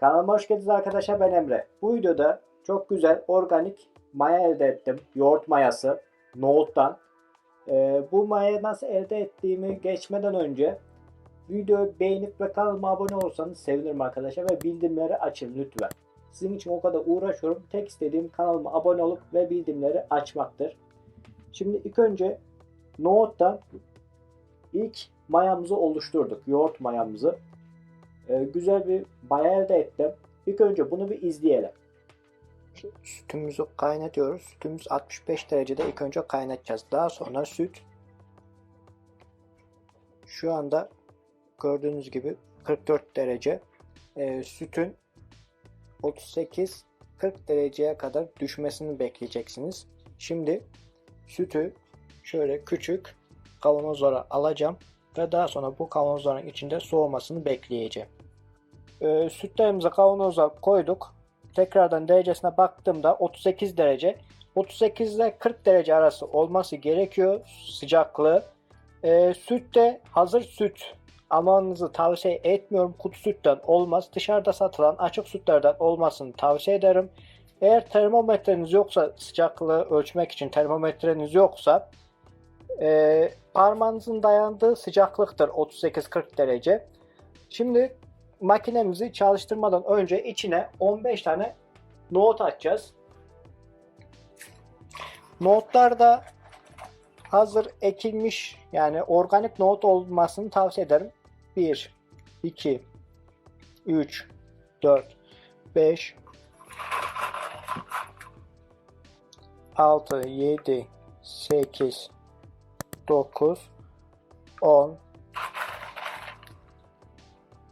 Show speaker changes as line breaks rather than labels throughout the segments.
Kanalıma hoş geldiniz arkadaşlar ben Emre. Bu videoda çok güzel organik maya elde ettim. Yoğurt mayası nohuttan. Ee, bu mayayı nasıl elde ettiğimi geçmeden önce videoyu beğenip ve kanalıma abone olursanız sevinirim arkadaşlar ve bildirimleri açın lütfen. Sizin için o kadar uğraşıyorum. Tek istediğim kanalıma abone olup ve bildirimleri açmaktır. Şimdi ilk önce nohuttan ilk mayamızı oluşturduk. Yoğurt mayamızı. Ee, güzel bir maya elde ettim. İlk önce bunu bir izleyelim. Sütümüzü kaynatıyoruz. Sütümüz 65 derecede ilk önce kaynatacağız. Daha sonra süt şu anda gördüğünüz gibi 44 derece. Ee, sütün 38-40 dereceye kadar düşmesini bekleyeceksiniz. Şimdi sütü şöyle küçük kavanozlara alacağım ve daha sonra bu kavanozların içinde soğumasını bekleyeceğim. Ee, sütlerimizi kavanoza koyduk. Tekrardan derecesine baktığımda 38 derece. 38 ile 40 derece arası olması gerekiyor sıcaklığı. Ee, süt de hazır süt almanızı tavsiye etmiyorum. Kutu sütten olmaz. Dışarıda satılan açık sütlerden olmasını tavsiye ederim. Eğer termometreniz yoksa sıcaklığı ölçmek için termometreniz yoksa e, parmağınızın dayandığı sıcaklıktır 38-40 derece. Şimdi makinemizi çalıştırmadan önce içine 15 tane nohut atacağız. Nohutlarda hazır ekilmiş yani organik nohut olmasını tavsiye ederim. 1, 2, 3, 4, 5, 6, 7, 8, 9, 10,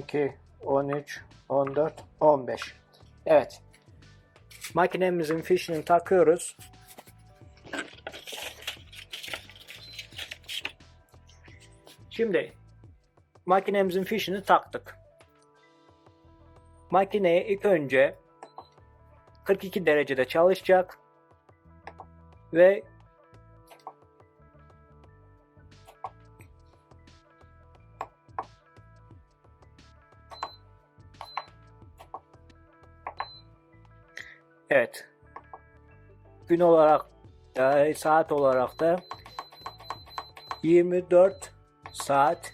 12, 13, 14, 15. Evet. Makinemizin fişini takıyoruz. Şimdi makinemizin fişini taktık. Makineye ilk önce 42 derecede çalışacak ve Evet. Gün olarak da saat olarak da 24 saat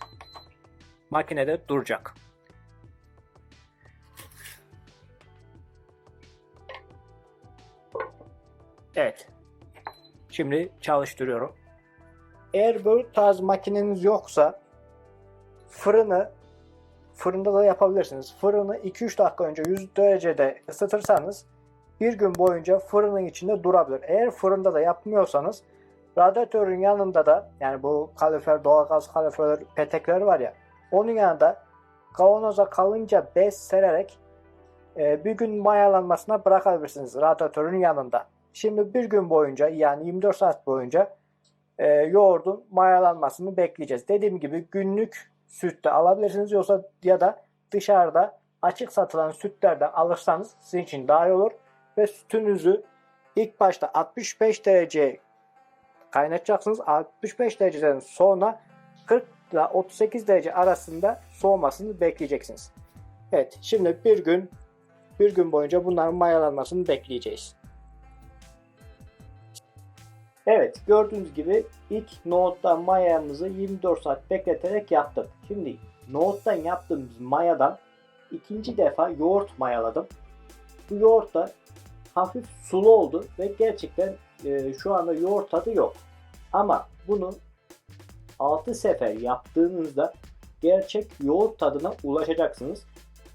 makinede duracak. Evet. Şimdi çalıştırıyorum. Eğer böyle tarz makineniz yoksa fırını fırında da yapabilirsiniz. Fırını 2-3 dakika önce 100 derecede ısıtırsanız bir gün boyunca fırının içinde durabilir. Eğer fırında da yapmıyorsanız radyatörün yanında da yani bu kalorifer, doğalgaz kalorifer petekleri var ya onun yanında kavanoza kalınca bez sererek e, bir gün mayalanmasına bırakabilirsiniz radyatörün yanında. Şimdi bir gün boyunca yani 24 saat boyunca e, yoğurdun mayalanmasını bekleyeceğiz. Dediğim gibi günlük süt de alabilirsiniz yoksa ya da dışarıda açık satılan sütlerden alırsanız sizin için daha iyi olur ve sütünüzü ilk başta 65 derece kaynatacaksınız. 65 dereceden sonra 40 ile 38 derece arasında soğumasını bekleyeceksiniz. Evet, şimdi bir gün bir gün boyunca bunların mayalanmasını bekleyeceğiz. Evet, gördüğünüz gibi ilk nohuttan mayamızı 24 saat bekleterek yaptık. Şimdi nohuttan yaptığımız mayadan ikinci defa yoğurt mayaladım. Bu yoğurt da hafif sulu oldu ve gerçekten e, şu anda yoğurt tadı yok. Ama bunu 6 sefer yaptığınızda gerçek yoğurt tadına ulaşacaksınız.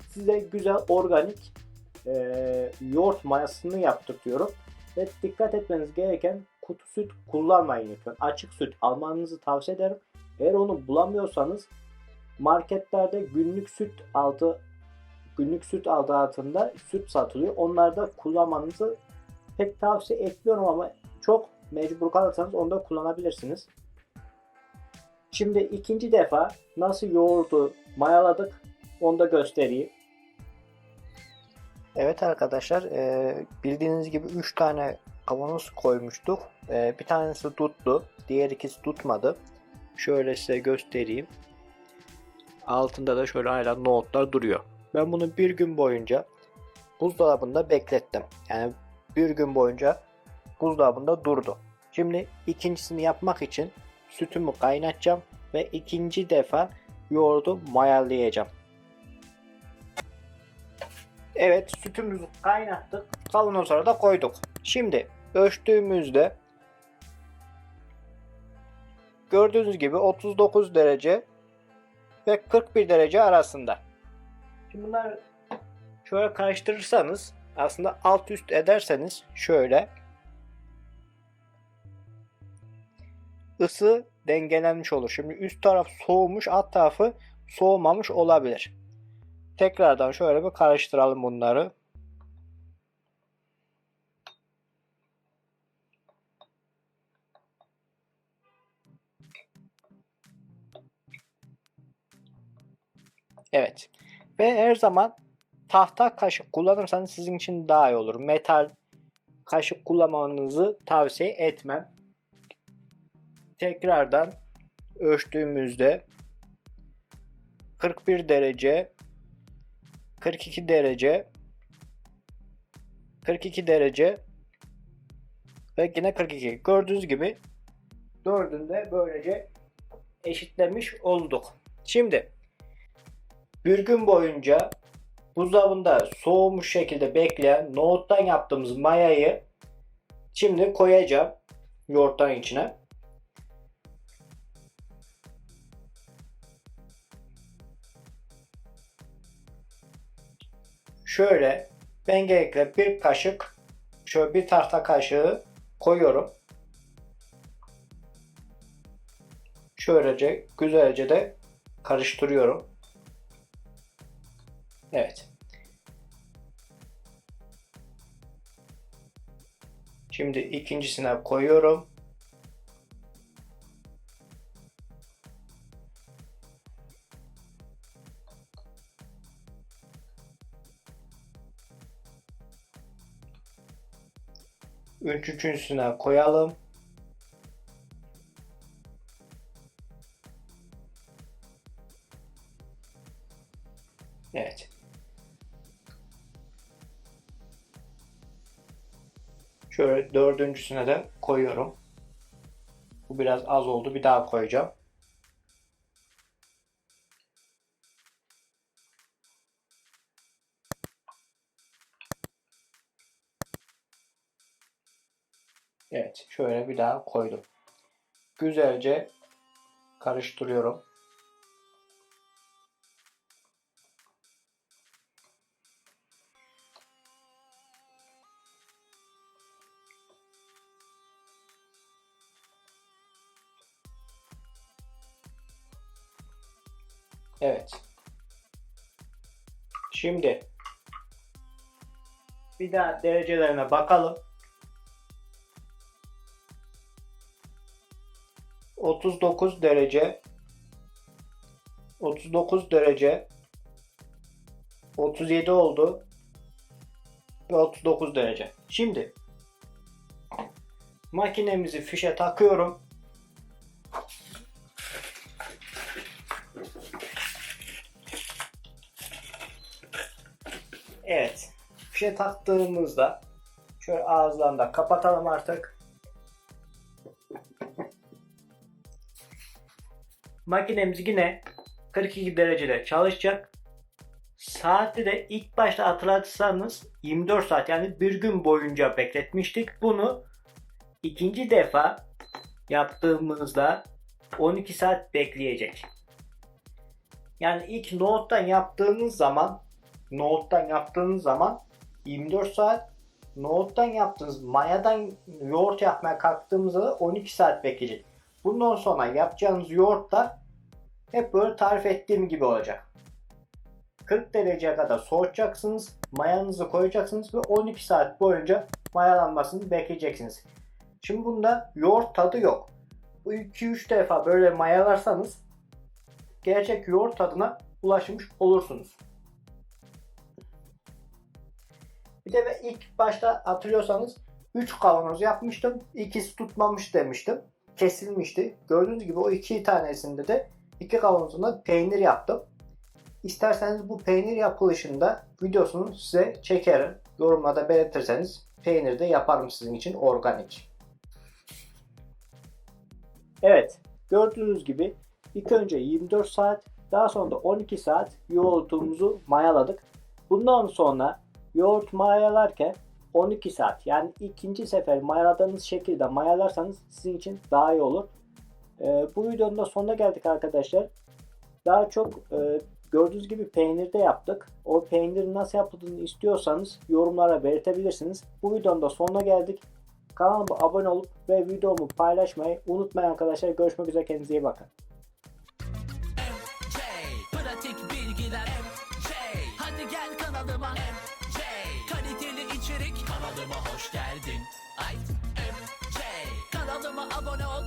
Size güzel organik e, yoğurt mayasını yaptırtıyorum. Ve dikkat etmeniz gereken kutu süt kullanmayın lütfen. Açık süt almanızı tavsiye ederim. Eğer onu bulamıyorsanız marketlerde günlük süt altı günlük süt adı altında süt satılıyor. Onları da kullanmanızı pek tavsiye etmiyorum ama çok mecbur kalırsanız onu da kullanabilirsiniz. Şimdi ikinci defa nasıl yoğurdu mayaladık onu da göstereyim. Evet arkadaşlar e, bildiğiniz gibi 3 tane kavanoz koymuştuk. E, bir tanesi tuttu. Diğer ikisi tutmadı. Şöyle size göstereyim. Altında da şöyle hala nohutlar duruyor. Ben bunu bir gün boyunca buzdolabında beklettim. Yani bir gün boyunca buzdolabında durdu. Şimdi ikincisini yapmak için sütümü kaynatacağım ve ikinci defa yoğurdu mayalayacağım. Evet sütümüzü kaynattık. Kavanozlara da koyduk. Şimdi ölçtüğümüzde gördüğünüz gibi 39 derece ve 41 derece arasında. Şimdi bunlar şöyle karıştırırsanız aslında alt üst ederseniz şöyle ısı dengelenmiş olur. Şimdi üst taraf soğumuş, alt tarafı soğumamış olabilir. Tekrardan şöyle bir karıştıralım bunları. Ve her zaman tahta kaşık kullanırsanız sizin için daha iyi olur. Metal kaşık kullanmanızı tavsiye etmem. Tekrardan ölçtüğümüzde 41 derece 42 derece 42 derece ve yine 42. Gördüğünüz gibi dördünde böylece eşitlemiş olduk. Şimdi bir gün boyunca buzdolabında soğumuş şekilde bekleyen nohuttan yaptığımız mayayı şimdi koyacağım yoğurttan içine. Şöyle ben genellikle bir kaşık şöyle bir tahta kaşığı koyuyorum. Şöylece güzelce de karıştırıyorum. Evet. Şimdi ikincisine koyuyorum. Üçüncüsüne koyalım. Dördüncüsüne de koyuyorum. Bu biraz az oldu. Bir daha koyacağım. Evet. Şöyle bir daha koydum. Güzelce karıştırıyorum. Evet. Şimdi bir daha derecelerine bakalım. 39 derece 39 derece 37 oldu ve 39 derece. Şimdi makinemizi fişe takıyorum. Evet. Fişe taktığımızda şöyle ağızlarını da kapatalım artık. Makinemiz yine 42 derecede çalışacak. Saati de ilk başta hatırlarsanız 24 saat yani bir gün boyunca bekletmiştik. Bunu ikinci defa yaptığımızda 12 saat bekleyecek. Yani ilk note'dan yaptığınız zaman note'dan yaptığınız zaman 24 saat note'dan yaptığınız mayadan yoğurt yapmaya kalktığımızda da 12 saat bekleyecek. Bundan sonra yapacağınız yoğurtlar hep böyle tarif ettiğim gibi olacak. 40 dereceye kadar soğutacaksınız. Mayanızı koyacaksınız ve 12 saat boyunca mayalanmasını bekleyeceksiniz. Şimdi bunda yoğurt tadı yok. Bu 2-3 defa böyle mayalarsanız gerçek yoğurt tadına ulaşmış olursunuz. Bir de ben ilk başta hatırlıyorsanız 3 kavanoz yapmıştım. İkisi tutmamış demiştim. Kesilmişti. Gördüğünüz gibi o iki tanesinde de iki kavanozunda peynir yaptım. İsterseniz bu peynir yapılışında videosunu size çekerim. Yorumlarda belirtirseniz peynir de yaparım sizin için organik. Evet, gördüğünüz gibi ilk önce 24 saat, daha sonra da 12 saat yoğurtumuzu mayaladık. Bundan sonra yoğurt mayalarken 12 saat yani ikinci sefer mayaladığınız şekilde mayalarsanız sizin için daha iyi olur. Ee, bu videonun da sonuna geldik arkadaşlar. Daha çok e, gördüğünüz gibi peynirde yaptık. O peynirin nasıl yapıldığını istiyorsanız yorumlara belirtebilirsiniz. Bu videonun da sonuna geldik. Kanalıma abone olup ve videomu paylaşmayı unutmayın arkadaşlar. Görüşmek üzere kendinize iyi bakın.
MC Pratik bilgiler MC Hadi gel kanalıma hoş geldin. MC Kanalıma abone ol